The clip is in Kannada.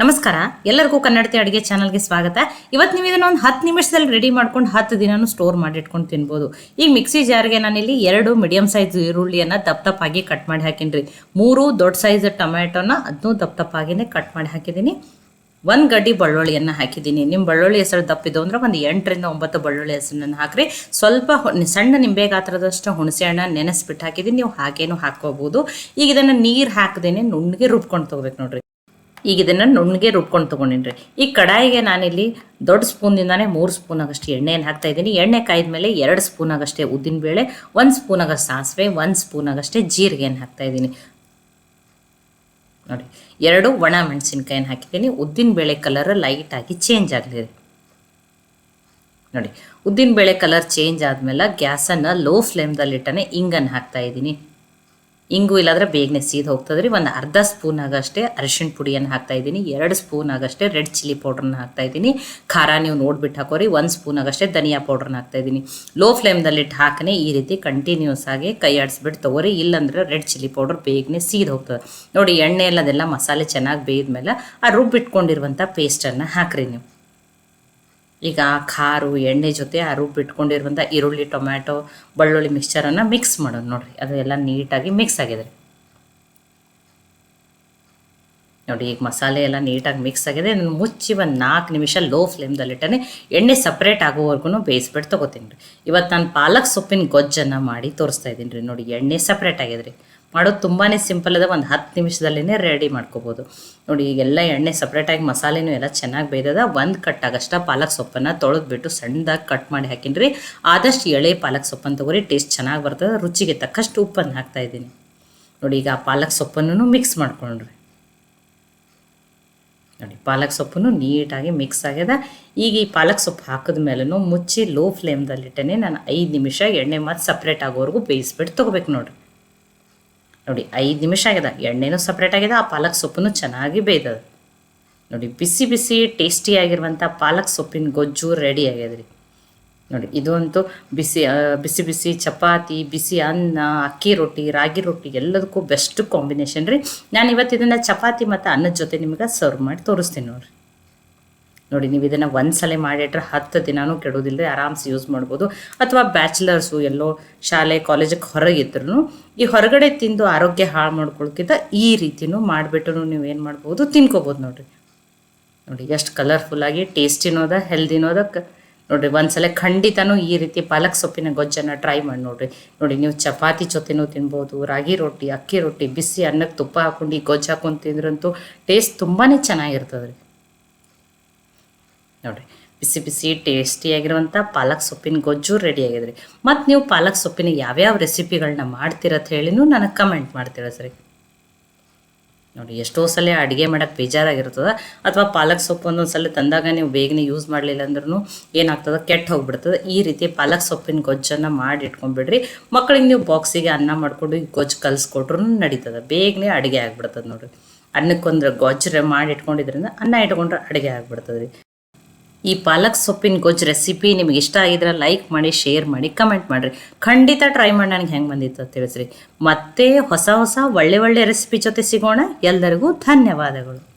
ನಮಸ್ಕಾರ. ಎಲ್ಲರಿಗೂ ಕನ್ನಡತಿ ಅಡುಗೆ ಚಾನಲ್ಗೆ ಸ್ವಾಗತ. ಇವತ್ತು ನೀವು ಇದನ್ನು ಒಂದು ಹತ್ತು ನಿಮಿಷದಲ್ಲಿ ರೆಡಿ ಮಾಡ್ಕೊಂಡು ಹತ್ತು ದಿನನೂ ಸ್ಟೋರ್ ಮಾಡಿ ಇಟ್ಕೊಂಡು ತಿನ್ಬೋದು. ಈಗ ಮಿಕ್ಸಿ ಜಾರ್ಗೆ ನಾನಿಲ್ಲಿ ಎರಡು ಮೀಡಿಯಂ ಸೈಜ್ ಈರುಳ್ಳಿಯನ್ನು ದಪ್ಪ ದಪ್ಪಾಗಿ ಕಟ್ ಮಾಡಿ ಹಾಕಿನ್ರಿ. ಮೂರು ದೊಡ್ಡ ಸೈಜ್ ಟೊಮ್ಯಾಟೊನ ಅದನ್ನೂ ದಪ್ಪ ದಪ್ಪಾಗಿನೇ ಕಟ್ ಮಾಡಿ ಹಾಕಿದ್ದೀನಿ. ಒಂದು ಗಡ್ಡಿ ಬೆಳ್ಳುಳ್ಳಿಯನ್ನು ಹಾಕಿದ್ದೀನಿ. ನಿಮ್ಮ ಬೆಳ್ಳುಳ್ಳಿ ಹೆಸರು ದಪ್ಪಿದ್ದು ಅಂದರೆ ಒಂದು ಎಂಟರಿಂದ ಒಂಬತ್ತು ಬಳ್ಳುಳ್ಳಿ ಹೆಸರನ್ನು ಹಾಕ್ರಿ. ಸ್ವಲ್ಪ ಸಣ್ಣ ನಿಂಬೆ ಗಾತ್ರದಷ್ಟು ಹುಣಸೆ ಹಣ್ಣ ನೆನೆಸ್ಬಿಟ್ಟು ಹಾಕಿದ್ದೀನಿ. ನೀವು ಹಾಗೇನು ಹಾಕ್ಕೋಬೋದು. ಈಗ ಇದನ್ನು ನೀರು ಹಾಕದೇನೆ ನುಣ್ಣಗೆ ರುಬ್ಕೊಂಡು ತೊಗೋಬೇಕು ನೋಡ್ರಿ. ಈಗ ಇದನ್ನು ನುಣ್ಣಗೆ ರುಬ್ಕೊಂಡು ತೊಗೊಂಡಿನ್ರಿ ಈ ಕಡಾಯಿಗೆ ನಾನಿಲ್ಲಿ ದೊಡ್ಡ ಸ್ಪೂನಿಂದಾನೇ ಮೂರು ಸ್ಪೂನ್ ಆಗಷ್ಟು ಎಣ್ಣೆಯನ್ನು ಹಾಕ್ತಾ ಇದ್ದೀನಿ. ಎಣ್ಣೆ ಕಾಯ್ದ ಮೇಲೆ ಎರಡು ಸ್ಪೂನ್ ಆಗಷ್ಟೇ ಉದ್ದಿನಬೇಳೆ ಒಂದು ಸ್ಪೂನ್ ಆಗಷ್ಟು ಸಾಸಿವೆ, ಒಂದು ಸ್ಪೂನ್ ಆಗಷ್ಟೇ ಜೀರಿಗೆಯನ್ನು ಹಾಕ್ತಾ ಇದ್ದೀನಿ. ನೋಡಿ, ಎರಡು ಒಣ ಮೆಣಸಿನ್ಕಾಯನ್ನು ಹಾಕಿದ್ದೀನಿ ಉದ್ದಿನಬೇಳೆ ಕಲರ್ ಲೈಟಾಗಿ ಚೇಂಜ್ ಆಗಲಿದೆ ನೋಡಿ ಉದ್ದಿನಬೇಳೆ ಕಲರ್ ಚೇಂಜ್ ಆದಮೇಲೆ ಗ್ಯಾಸನ್ನು ಲೋ ಫ್ಲೇಮ್ದಲ್ಲಿಟ್ಟನೆ ಇಂಗನ್ನು ಹಾಕ್ತಾ ಇದ್ದೀನಿ. ಇಂಗು ಇಲ್ಲಾಂದ್ರೆ ಬೇಗನೆ ಸೀದ್ ರೀ. ಒಂದು ಅರ್ಧ ಸ್ಪೂನ್ ಆಗಷ್ಟೇ ಅರಿಶಿಣ ಪುಡಿಯನ್ನು ಹಾಕ್ತಾ ಇದ್ದೀನಿ. ಎರಡು ಸ್ಪೂನ್ ಆಗಷ್ಟೇ ರೆಡ್ ಚಿಲ್ಲಿ ಪೌಡ್ರನ್ನ ಹಾಕ್ತಾ ಇದ್ದೀನಿ. ಖಾರ ನೀವು ನೋಡ್ಬಿಟ್ಟು ಹಾಕೋರಿ ಒಂದು ಸ್ಪೂನ್ ಆಗಷ್ಟೇ ಧನಿಯಾ ಪೌಡ್ರನ್ನ ಹಾಕ್ತಾ ಇದ್ದೀನಿ. ಲೋ ಫ್ಲೇಮ್ದಲ್ಲಿಟ್ಟು ಹಾಕನೆ ಈ ರೀತಿ ಕಂಟಿನ್ಯೂಸ್ ಆಗಿ ಕೈ ಆಡಿಸ್ಬಿಟ್ಟು ತೊಗೋರಿ ಇಲ್ಲಾಂದ್ರೆ ರೆಡ್ ಚಿಲ್ಲಿ ಪೌಡರ್ ಬೇಗನೆ ಸೀದ್ ಹೋಗ್ತದೆ. ನೋಡಿ ಎಣ್ಣೆ ಎಲ್ಲ ಅದೆಲ್ಲ ಮಸಾಲೆ ಚೆನ್ನಾಗಿ ಬೇಯ್ದ್ಮೇಲೆ ಆ ರುಬ್ಬಿಟ್ಕೊಂಡಿರುವಂಥ ಪೇಸ್ಟನ್ನು ಹಾಕ್ರಿ ನೀವು. ಈಗ ಖಾರು, ಎಣ್ಣೆ ಜೊತೆ ಆ ರುಬ್ಬಿಟ್ಕೊಂಡಿರುವಂಥ ಈರುಳ್ಳಿ, ಟೊಮ್ಯಾಟೊ, ಬೆಳ್ಳುಳ್ಳಿ ಮಿಕ್ಸ್ಚರನ್ನು ಮಿಕ್ಸ್ ಮಾಡೋದು ನೋಡಿರಿ. ಅದು ಎಲ್ಲ ನೀಟಾಗಿ ಮಿಕ್ಸ್ ಆಗಿದೆ ನೋಡಿ, ಈಗ ಮಸಾಲೆ ಎಲ್ಲ ನೀಟಾಗಿ ಮಿಕ್ಸ್ ಆಗಿದೆ ಮುಚ್ಚಿ ಒಂದು ನಾಲ್ಕು ನಿಮಿಷ ಲೋ ಫ್ಲೇಮ್ದಲ್ಲಿಟ್ಟನೆ ಎಣ್ಣೆ ಸಪ್ರೇಟ್ ಆಗೋವರೆಗೂ ಬೇಯಿಸ್ಬಿಟ್ಟು ತೊಗೋತೀನಿ ರೀ. ಇವತ್ತು ನಾನು ಪಾಲಕ್ ಸೊಪ್ಪಿನ ಗೊಜ್ಜನ್ನು ಮಾಡಿ ತೋರಿಸ್ತಾ ಇದ್ದೀನಿ ರೀ. ನೋಡಿ, ಎಣ್ಣೆ ಸಪ್ರೇಟ್ ಆಗಿದೆ ಮಾಡೋದು ತುಂಬಾ ಸಿಂಪಲ್ ಅದ, ಒಂದು ಹತ್ತು ನಿಮಿಷದಲ್ಲೇ ರೆಡಿ ಮಾಡ್ಕೋಬೋದು. ನೋಡಿ, ಈಗೆಲ್ಲ ಎಣ್ಣೆ ಸಪ್ರೇಟಾಗಿ ಮಸಾಲೆನೂ ಎಲ್ಲ ಚೆನ್ನಾಗಿ ಬೇಯ್ದದ. ಒಂದು ಕಟ್ಟಾಗಷ್ಟ ಪಾಲಕ್ ಸೊಪ್ಪನ್ನು ತೊಳೆದ್ಬಿಟ್ಟು ಸಣ್ಣದಾಗಿ ಕಟ್ ಮಾಡಿ ಹಾಕಿನ್ರಿ. ಆದಷ್ಟು ಎಳೆ ಪಾಲಕ್ ಸೊಪ್ಪನ್ನು ತೊಗೊರಿ ಟೇಸ್ಟ್ ಚೆನ್ನಾಗಿ ಬರ್ತದೆ. ರುಚಿಗೆ ತಕ್ಕಷ್ಟು ಉಪ್ಪನ್ನು ಹಾಕ್ತಾ ಇದ್ದೀನಿ. ನೋಡಿ, ಈಗ ಆ ಪಾಲಕ್ ಸೊಪ್ಪನ್ನು ಮಿಕ್ಸ್ ಮಾಡ್ಕೊಂಡ್ರಿ. ನೋಡಿ, ಪಾಲಕ್ ಸೊಪ್ಪನ್ನು ನೀಟಾಗಿ ಮಿಕ್ಸ್ ಆಗ್ಯದ. ಈಗ ಈ ಪಾಲಕ್ ಸೊಪ್ಪು ಹಾಕಿದ ಮೇಲೂ ಮುಚ್ಚಿ ಲೋ ಫ್ಲೇಮ್ದಲ್ಲಿಟ್ಟನೆ ನಾನು ಐದು ನಿಮಿಷ ಎಣ್ಣೆ ಮತ್ತು ಸಪ್ರೇಟ್ ಆಗೋವರೆಗೂ ಬೇಯಿಸ್ಬಿಟ್ಟು ತೊಗೋಬೇಕು ನೋಡಿರಿ. ನೋಡಿ, ಐದು ನಿಮಿಷ ಆಗ್ಯದ ಎಣ್ಣೆನೂ ಸಪ್ರೇಟ್ ಆಗಿದೆ, ಆ ಪಾಲಕ್ ಸೊಪ್ಪನ್ನು ಚೆನ್ನಾಗಿ ಬೇಯ್ದದ. ನೋಡಿ, ಬಿಸಿ ಬಿಸಿ ಟೇಸ್ಟಿಯಾಗಿರುವಂಥ ಪಾಲಕ್ ಸೊಪ್ಪಿನ ಗೊಜ್ಜು ರೆಡಿ ಆಗ್ಯದ ರೀ ನೋಡಿ ಇದು ಅಂತೂ ಬಿಸಿ ಬಿಸಿ ಬಿಸಿ ಚಪಾತಿ, ಬಿಸಿ ಅನ್ನ, ಅಕ್ಕಿ ರೊಟ್ಟಿ, ರಾಗಿ ರೊಟ್ಟಿ ಎಲ್ಲದಕ್ಕೂ ಬೆಸ್ಟ್ ಕಾಂಬಿನೇಷನ್ ರೀ. ನಾನು ಇವತ್ತು ಇದನ್ನು ಚಪಾತಿ ಮತ್ತು ಅನ್ನದ ಜೊತೆ ನಿಮಗೆ ಸರ್ವ್ ಮಾಡಿ ತೋರಿಸ್ತೀನಿ ನೋಡಿರಿ. ನೋಡಿ, ನೀವು ಇದನ್ನು ಒಂದ್ಸಲ ಮಾಡಿಟ್ರೆ ಹತ್ತು ಕೆಡೋದಿಲ್ಲ ರೀ ಆರಾಮ್ಸೆ ಯೂಸ್ ಮಾಡ್ಬೋದು. ಅಥವಾ ಬ್ಯಾಚುಲರ್ಸು ಎಲ್ಲೋ ಶಾಲೆ ಕಾಲೇಜಿಗೆ ಹೊರಗಿದ್ರು ಈ ಹೊರಗಡೆ ತಿಂದು ಆರೋಗ್ಯ ಹಾಳು ಮಾಡ್ಕೊಳ್ಕಿಂತ ಈ ರೀತಿನೂ ಮಾಡಿಬಿಟ್ಟು ನೀವು ಏನು ಮಾಡ್ಬೋದು, ತಿನ್ಕೋಬೋದು ನೋಡಿರಿ. ನೋಡಿ, ಎಷ್ಟು ಕಲರ್ಫುಲ್ಲಾಗಿ ಆಗಿ ಅದ ಹೆಲ್ದಿನೂ ಅದ. ಕ- ನೋಡಿರಿ, ಒಂದ್ಸಲ ಖಂಡಿತನೂ ಈ ರೀತಿ ಪಾಲಕ್ ಸೊಪ್ಪಿನ ಗೊಜ್ಜನ್ನು ಟ್ರೈ ಮಾಡಿ ನೋಡಿರಿ. ನೋಡಿ, ನೀವು ಚಪಾತಿ ಜೊತೆನೂ ತಿನ್ಬೋದು, ರಾಗಿ ರೊಟ್ಟಿ, ಅಕ್ಕಿ ರೊಟ್ಟಿ, ಬಿಸಿ ಅನ್ನಕ್ಕೆ ತುಪ್ಪ ಹಾಕೊಂಡು ಈ ಗೊಜ್ಜು ಹಾಕೊಂಡು ತಿಂದ್ರಂತೂ ಟೇಸ್ಟ್ ತುಂಬಾ ಚೆನ್ನಾಗಿರ್ತದೆ ರೀ ನೋಡಿರಿ. ಬಿಸಿ ಬಿಸಿ ಟೇಸ್ಟಿಯಾಗಿರುವಂಥ ಪಾಲಕ್ ಸೊಪ್ಪಿನ ಗೊಜ್ಜು ರೆಡಿ ಆಗಿದೆ ರೀ ಮತ್ತು ನೀವು ಪಾಲಕ್ ಸೊಪ್ಪಿನ ಯಾವ್ಯಾವ ರೆಸಿಪಿಗಳನ್ನ ಮಾಡ್ತಿರತ್ತ ಹೇಳಿನೂ ನನಗೆ ಕಮೆಂಟ್ ಮಾಡ್ತೀರ ಸರಿ. ನೋಡಿ, ಎಷ್ಟೋ ಸಲ ಅಡುಗೆ ಮಾಡೋಕ್ಕೆ ಬೇಜಾರಾಗಿರ್ತದೆ. ಅಥವಾ ಪಾಲಕ್ ಸೊಪ್ಪು ಒಂದೊಂದು ಸಲ ತಂದಾಗ ನೀವು ಬೇಗನೆ ಯೂಸ್ ಮಾಡಲಿಲ್ಲ ಅಂದ್ರೂ ಏನಾಗ್ತದೆ? ಕೆಟ್ಟ ಹೋಗ್ಬಿಡ್ತದೆ. ಈ ರೀತಿ ಪಾಲಕ್ ಸೊಪ್ಪಿನ ಗೊಜ್ಜನ್ನು ಮಾಡಿ ಇಟ್ಕೊಂಡ್ಬಿಡ್ರಿ. ಮಕ್ಕಳಿಗೆ ನೀವು ಬಾಕ್ಸಿಗೆ ಅನ್ನ ಮಾಡ್ಕೊಂಡು ಗೊಜ್ಜು ಕಲಿಸ್ಕೊಟ್ರು ನಡೀತದೆ. ಬೇಗನೆ ಅಡುಗೆ ಆಗ್ಬಿಡ್ತದೆ ನೋಡಿರಿ. ಅನ್ನಕ್ಕೊಂದ್ರೆ ಗೊಜ್ಜು ಮಾಡಿ ಇಟ್ಕೊಂಡಿದ್ರಿಂದ ಅನ್ನ ಇಟ್ಕೊಂಡ್ರೆ ಅಡುಗೆ ಆಗ್ಬಿಡ್ತದೆ ಈ ಪಾಲಕ್ ಸೊಪ್ಪಿನ ಗೊಜ್ಜು ರೆಸಿಪಿ ನಿಮ್ಗೆ ಇಷ್ಟ ಆಗಿದ್ರೆ ಲೈಕ್ ಮಾಡಿ ಶೇರ್ ಮಾಡಿ ಕಮೆಂಟ್ ಮಾಡಿರಿ. ಖಂಡಿತ ಟ್ರೈ ಮಾಡಿ ನನಗೆ ಹೆಂಗೆ ಬಂದಿತ್ತು ಅಂತ ತಿಳಿಸ್ರಿ. ಮತ್ತೆ ಹೊಸ ಹೊಸ ಒಳ್ಳೆ ಒಳ್ಳೆ ರೆಸಿಪಿ ಜೊತೆ ಸಿಗೋಣ. ಎಲ್ಲರಿಗೂ ಧನ್ಯವಾದಗಳು.